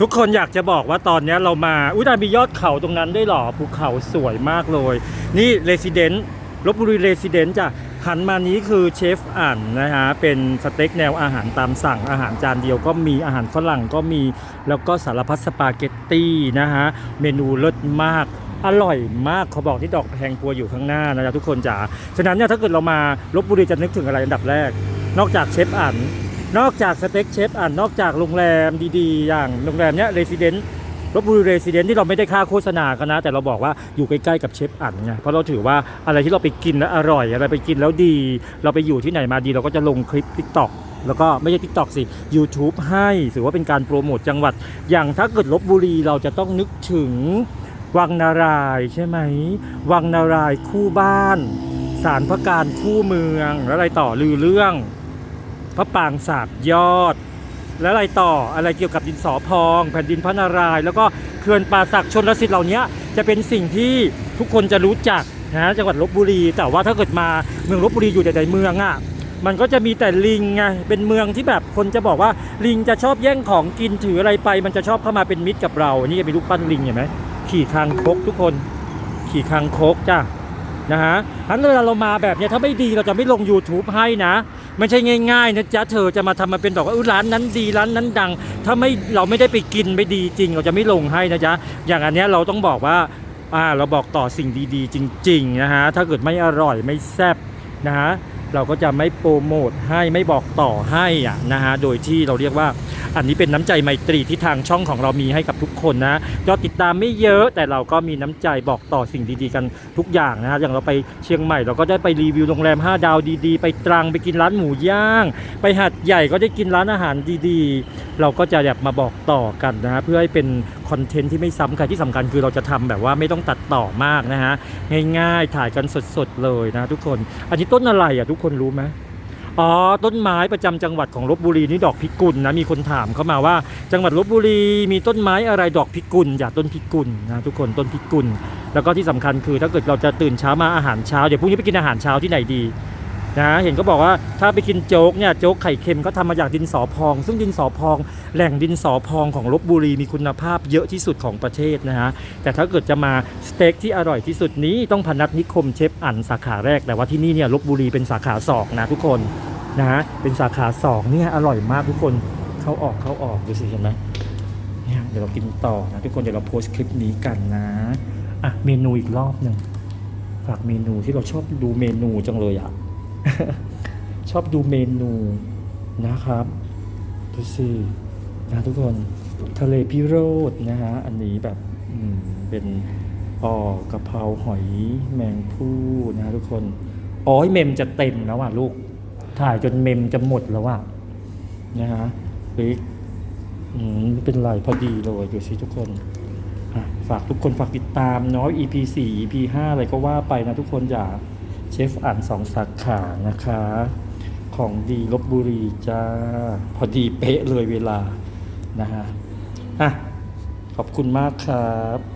ทุกคนอยากจะบอกว่าตอนนี้เรามาอุ้ยดามียอดเขาตรงนั้นได้หรอภูเขาสวยมากเลย นี่เรส i เดนต์ลบบุรีเรส i เดนต์จ้ะหันมานี้คือเชฟอ่านนะฮะเป็นสเต็กแนวอาหารตามสั่งอาหารจานเดียวก็มีอาหารฝรั่งก็มี แล้วก็สารพัดสปาเกตตี้นะฮะเมนูเลิศมากอร่อยมากเขาบอกที่ดอกแพงปัวอยู่ข้างหน้านะจ๊ะทุกคนจ๋าฉะนั้นเนี่ยถ้าเกิดเรามาลบบุรีจะนึกถึงอะไรอันดับแรก นอกจากเชฟอ่าน นอกจากสเต็กเชฟอ่านนอกจากโรงแรมดีๆ อย่างโรงแรมเนี้ยเรส i เดนต์ลบบุรีเรส i เดนต์ที่เราไม่ได้ค่าโฆษณากันนะ แต่เราบอกว่าอยู่ใกล้ๆกับเชฟอ่านไงเพราะเราถือว่าอะไรที่เราไปกินแล้วอร่อยอะไรไปกินแล้วดี เราไปอยู่ที่ไหนมาดี เราก็จะลงคลิป t ิ k t o k แล้วก็ไม่ใช่ t ิ k t o k สิ YouTube ให้ถือว่าเป็นการโปรโมทจังหวัด อย่างถ้าเกิดลบบุรีเราจะต้องนึกถึงวังนารายใช่ไหม วังนารายคู่บ้านศาลพระการคู่เมือง แล้วอะไรต่อลือเรื่อง พระปางสาบยอด แล้วอะไรต่ออะไรเกี่ยวกับดินสอพอง แผ่นดินพระนารายณ์แล้วก็เขื่อนป่าศักชนลสิทธิ์เหล่านี้จะเป็นสิ่งที่ทุกคนจะรู้จักนะจังหวัดลบบุรี แต่ว่าถ้าเกิดมาเมืองลบบุรีอยู่แต่ในเมืองอะมันก็จะมีแต่ลิงไงเป็นเมืองที่แบบคนจะบอกว่าลิงจะชอบแย่งของกินถืออะไรไป มันจะชอบเข้ามาเป็นมิตรกับเรา นี่จะมีรูปปั้นลิงเห็นไหมขี่คางคกทุกคน ขี่คางคกจ้ะ นะฮะอันเวลาเรามาแบบเนี้ยถ้าไม่ดีเราจะไม่ลง YouTube ให้นะ ไม่ใช่ง่ายๆนะจ๊ะเธอจะมาทำมาเป็นแบบว่าร้านนั้นดีร้านนั้นดัง ถ้าไม่เราไม่ได้ไปกินไม่ดีจริง เราจะไม่ลงให้นะจ๊ะอย่างอันเนี้ยเราต้องบอกว่าอ่าเราบอกต่อสิ่งดีๆ จริงๆนะฮะถ้าเกิดไม่อร่อยไม่แซ่บนะฮะเราก็จะไม่โปรโมทให้ไม่บอกต่อให้อะนะฮะโดยที่เราเรียกว่า อันนี้เป็นน้ำใจไมตรีที่ทางช่องของเรามีให้กับทุกคนนะยอดติดตามไม่เยอะ แต่เราก็มีน้ำใจบอกต่อสิ่งดีๆกันทุกอย่างนะฮะอย่างเราไปเชียงใหม่เราก็ได้ไปรีวิวโรงแรม 5 ดาวดีๆ ไปตรังไปกินร้านหมูย่าง ไปหัดใหญ่ก็ได้กินร้านอาหารดีๆ เราก็จะแบบมาบอกต่อกันนะฮะเพื่อให้เป็นคอนเทนต์ที่ไม่ซ้ำใครที่สำคัญคือเราจะทำแบบว่าไม่ต้องตัดต่อมากนะฮะง่ายๆถ่ายกันสดๆเลยนะทุกคน อันนี้ต้นอะไรอะทุกคนรู้ไหม อ๋อต้นไม้ประจำจังหวัดของลบบุรีนี่ดอกพิกุลนะมีคนถามเข้ามาว่า จังหวัดลบบุรีมีต้นไม้อะไรดอกพิกุลอย่าต้นพิกุลนะทุกคนต้นพิกุล แล้วก็ที่สำคัญคือถ้าเกิดเราจะตื่นเช้ามาอาหารเช้าเดี๋ยวพรุ่งนี้ไปกินอาหารเช้าที่ไหนดี นะเห็นก็บอกว่าถ้าไปกินโจ๊กเนี่ยโจ๊กไข่เค็มก็ทำมาจากดินสอพอง ซึ่งดินสอพอง แหล่งดินสอพองของลบบุรีมีคุณภาพเยอะที่สุดของประเทศนะฮะแต่ถ้าเกิดจะมาสเต็กที่อร่อยที่สุดนี้ต้องพนัสนิคมเชฟอันสาขาแรก แต่ว่าที่นี่เนี่ยลบบุรีเป็นสาขาสองนะทุกคนนะฮะเป็นสาขาสองเนี่ยอร่อยมากทุกคนเข้าออกเข้าออกดูสิเห็นไหมเนี่ยเดี๋ยวเรากินต่อนะทุกคนเดี๋ยวเราโพสต์คลิปนี้กันนะอะเมนูอีกรอบหนึ่งฝากเมนูที่เราชอบดูเมนูจังเลยอะ ชอบดูเมนูนะครับ ดูสินะทุกคนทะเลพิโรธนะฮะ อันนี้แบบเป็นอ่อกะเพราหอยแมงผู้นะทุกคนอ๋อเมมจะเต็มแล้วอะลูก ถ่ายจนเมมจะหมดแล้วอะนะฮะเฮ้ยอืมเป็นไรพอดีเลยดูสิทุกคนฝากทุกคนฝากติดตามเนาะ EP 4 EP 5 อะไรก็ว่าไปนะทุกคนอย่า เชฟอ่านสองสาขานะคะ ของดีลบบุรีจ้า พอดีเป๊ะเลยเวลานะฮะอะขอบคุณมากครับ